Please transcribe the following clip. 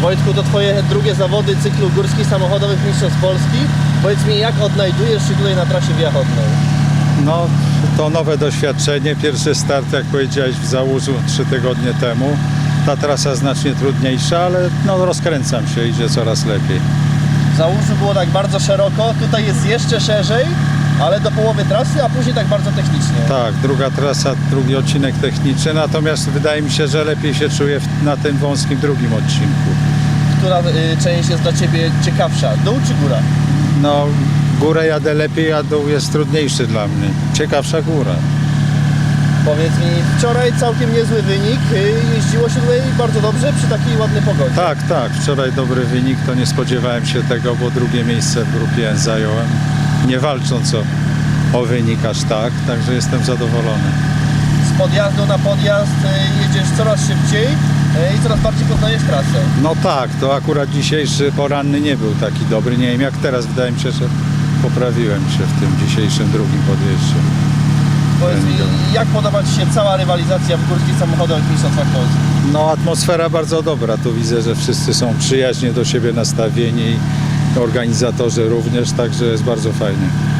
Wojtku, to twoje drugie zawody cyklu górskich samochodowych mistrzostw Polski. Powiedz mi, jak odnajdujesz się tutaj na trasie wiechodnej? No, to nowe doświadczenie. Pierwszy start, jak powiedziałeś, w Załużu trzy tygodnie temu. Ta trasa znacznie trudniejsza, ale no, rozkręcam się, idzie coraz lepiej. W Załużu było tak bardzo szeroko, tutaj jest jeszcze szerzej, ale do połowy trasy, a później tak bardzo technicznie. Tak, druga trasa, drugi odcinek techniczny, natomiast wydaje mi się, że lepiej się czuję w- na tym wąskim drugim odcinku. Która y, część jest dla Ciebie ciekawsza? Dół czy góra? No, górę jadę lepiej, a dół jest trudniejszy dla mnie. Ciekawsza góra. Powiedz mi, wczoraj całkiem niezły wynik, y, jeździło się tutaj bardzo dobrze przy takiej ładnej pogodzie. Tak, tak, wczoraj dobry wynik, to nie spodziewałem się tego, bo drugie miejsce w grupie zająłem, nie walcząc o, o wynik aż tak, także jestem zadowolony. Z podjazdu na podjazd y, jedziesz coraz szybciej y, i coraz bardziej poznajesz trasę. No tak, to akurat dzisiejszy poranny nie był taki dobry, nie wiem jak teraz, wydaje mi się, że poprawiłem się w tym dzisiejszym drugim podjeździe. Powiedz mi, jak podoba Ci się cała rywalizacja w górskich samochodowych mistrzostwach Polski? No atmosfera bardzo dobra, tu widzę, że wszyscy są przyjaźnie do siebie nastawieni organizatorzy również, także jest bardzo fajnie.